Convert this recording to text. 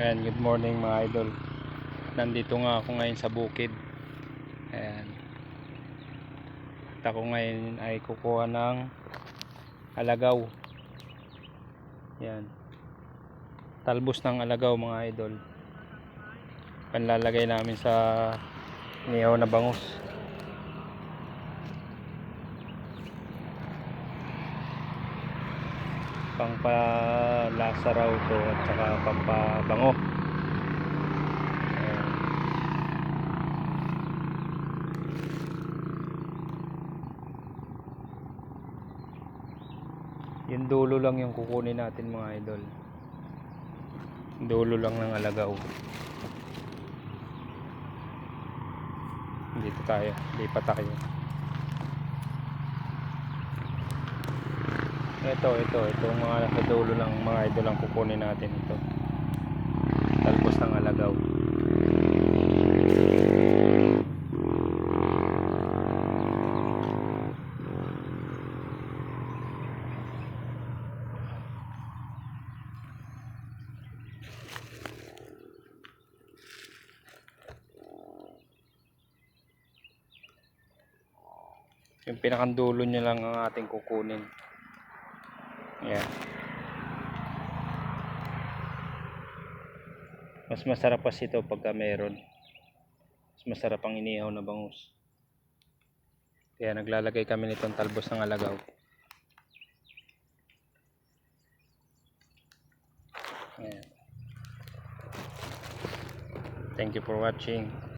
Ayan, good morning mga idol. Nandito nga ako ngayon sa bukid. Ayan. At ako ngayon ay kukuha ng alagaw. Ayan. Talbos ng alagaw mga idol. Panlalagay namin sa niyaw na bangus. Pangpalasa raw to at saka pampabango. Ayan. Yung dulo lang yung kukunin natin mga idol. Dulo lang ng alagaw. Dito tayo. Lipat tayo. Ito, ito, ito mga nasa dulo lang mga idol ang kukunin natin ito. Talbos ng alagaw. Yung pinakandulo niya lang ang ating kukunin. Ayan. Mas masarap pa ito pagka meron. Mas masarap ang inihaw na bangus. Kaya naglalagay kami nitong talbos ng alagaw. Ayan. Thank you for watching.